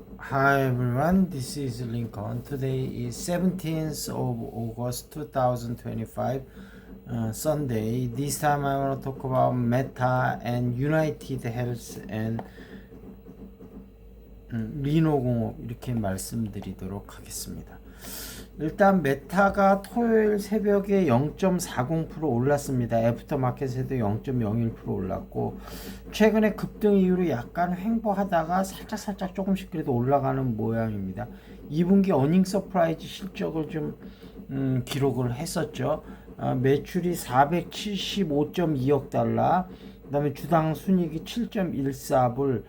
Hi everyone, this is Lincoln. Today is 17th of August 2025, uh, Sunday. This time I want to talk about Meta and United Health and 음, 리노공업 이렇게 말씀드리도록 하겠습니다. 일단 메타가 토요일 새벽에 0.40% 올랐습니다. 애프터마켓에도 0.01% 올랐고 최근에 급등 이후로 약간 횡보하다가 살짝 살짝 조금씩 그래도 올라가는 모양입니다. 2분기 어닝 서프라이즈 실적을 좀 음, 기록을 했었죠. 아, 매출이 475.2억 달러, 그 다음에 주당 순이익이 7.14불,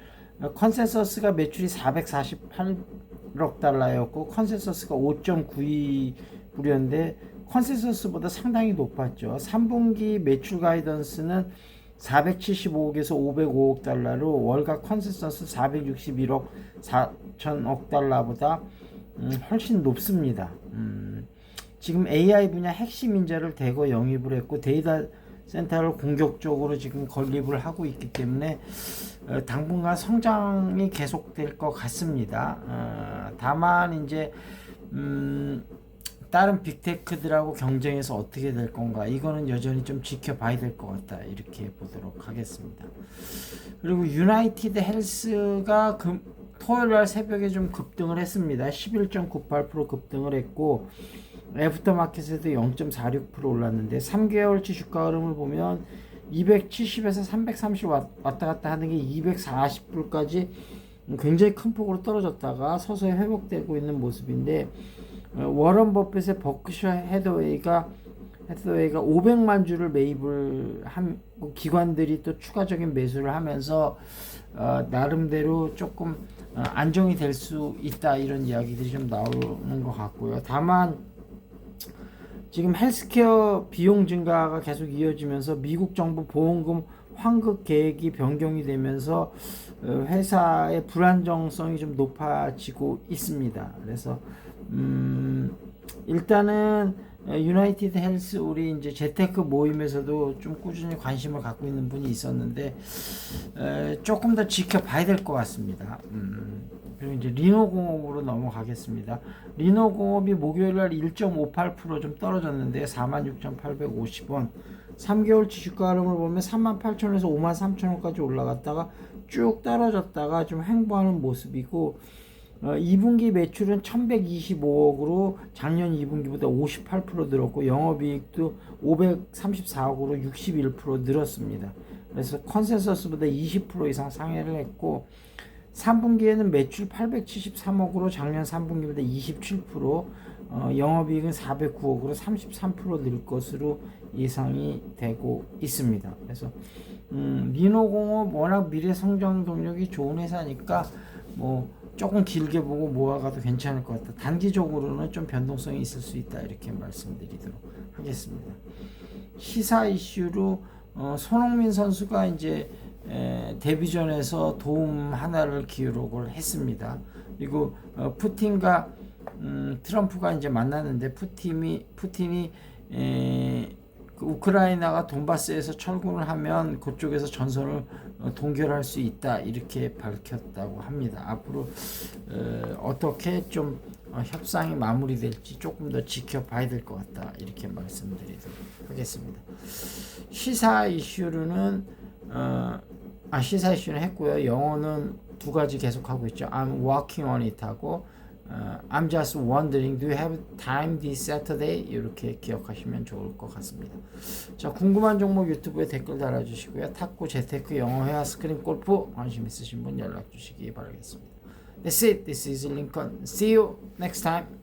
컨센서스가 매출이 448억 달러였고 컨센서스가 5.92불이었는데 컨센서스보다 상당히 높았죠. 3분기 매출 가이던스는 475억에서 505억 달러로 월가 컨센서스 461억 4천억 달러보다 음, 훨씬 높습니다. 음, 지금 AI 분야 핵심 인재를 대거 영입을 했고 데이터 센터를 공격적으로 지금 건립을 하고 있기 때문에 어, 당분간 성장이 계속될 것 같습니다. 어, 다만 이제 음, 다른 빅테크들하고 경쟁해서 어떻게 될 건가 이거는 여전히 좀 지켜봐야 될 것 같다 이렇게 보도록 하겠습니다. 그리고 유나이티드 헬스가 금, 토요일 날 새벽에 좀 급등을 했습니다. 11.98% 급등을 했고 애프터마켓에도 0.46% 올랐는데 3개월치 주가 흐름을 보면 270에서 330 왔다 갔다 하는 게 240불까지 굉장히 큰 폭으로 떨어졌다가 서서히 회복되고 있는 모습인데 어, 워런 버핏의 버크셔 헤더웨이가 헤더웨이가 500만 주를 매입을 한 기관들이 또 추가적인 매수를 하면서 어, 나름대로 조금 어, 안정이 될 수 있다 이런 이야기들이 좀 나오는 것 같고요. 다만 지금 헬스케어 비용 증가가 계속 이어지면서 미국 정부 보험금 환급 계획이 변경이 되면서 어, 회사의 불안정성이 좀 높아지고 있습니다. 그래서 음 일단은 유나이티드 헬스 우리 이제 재테크 모임에서도 좀 꾸준히 관심을 갖고 있는 분이 있었는데 에, 조금 더 지켜봐야 될 것 같습니다. 음, 그리고 이제 리노공업으로 넘어가겠습니다. 리노공업이 목요일 날 1.58%좀 떨어졌는데 46,850원. 3개월치 주가 흐름을 보면 38,000원에서 53,000원까지 올라갔다가 쭉 떨어졌다가 좀 횡보하는 모습이고 어, 2분기 매출은 1125억으로 작년 2분기보다 58% 늘었고 영업이익도 534억으로 61% 늘었습니다. 그래서 컨센서스보다 20% 이상 상회를 했고 3분기에는 매출 873억으로 작년 3분기보다 27%, 어, 영업이익은 409억으로 33%늘 것으로 예상이 되고 있습니다. 그래서 음, 리노공업 워낙 미래 성장 동력이 좋은 회사니까 뭐 조금 길게 보고 모아가도 괜찮을 것 같다. 단기적으로는 좀 변동성이 있을 수 있다 이렇게 말씀드리도록 하겠습니다. 시사 이슈로 어, 손흥민 선수가 이제 에, 데뷔전에서 도움 하나를 기록을 했습니다. 그리고 어, 푸틴과 음, 트럼프가 이제 만났는데 푸틴이 푸틴이 에, 그 우크라이나가 돈바스에서 철군을 하면 그쪽에서 전선을 어, 동결할 수 있다 이렇게 밝혔다고 합니다. 앞으로 어, 떻게 좀 어, 협상이 마무리될지 조금 더 지켜봐야 될 것 같다 이렇게 말씀드리도록 하겠습니다. 시사 이슈로는 어, 아 시사 이슈는 했고요. 영어는 두 가지 계속 하고 있죠. I'm working on it 하고 uh, I'm just wondering, do you have time this Saturday? 이렇게 기억하시면 좋을 것 같습니다. 자, 궁금한 종목 유튜브에 댓글 달아주시고요. 탁구, 재테크, 영어, 회화, 스크린, 골프 관심 있으신 분 연락 주시기 바라겠습니다. That's it. This is Lincoln. See you next time.